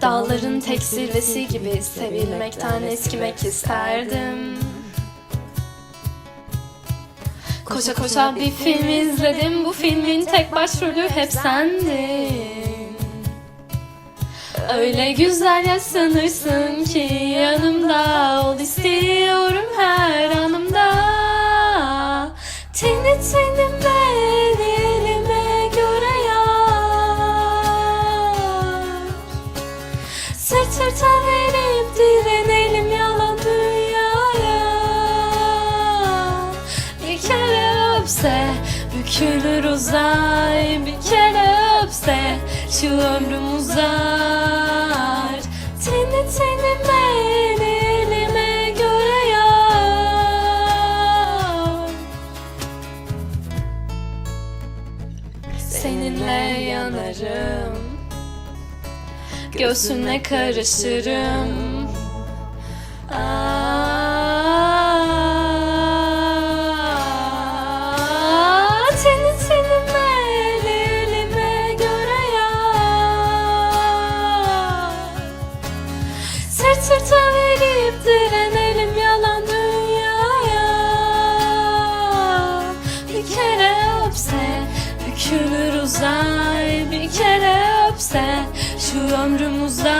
Dağların tek zirvesi gibi sevilmekten eskimek isterdim. Koşa koşa bir film izledim. Bu filmin tek başrolü hep sendin. Öyle güzel yaşlanırsın ki yanımda ol istiyorum Sırt sırta verip direnelim yalan dünyaya. Bir kere öpse bükülür uzay Bir kere öpse şu ömrüm uzar. Teni tenime elime göre yar. Seninle yanarım Göğsüne karışırım. Aa, Senin senin elime göre yar. Sırt sırta verip direnelim yalan dünyaya. Bir kere öpse bükülür uzay öpse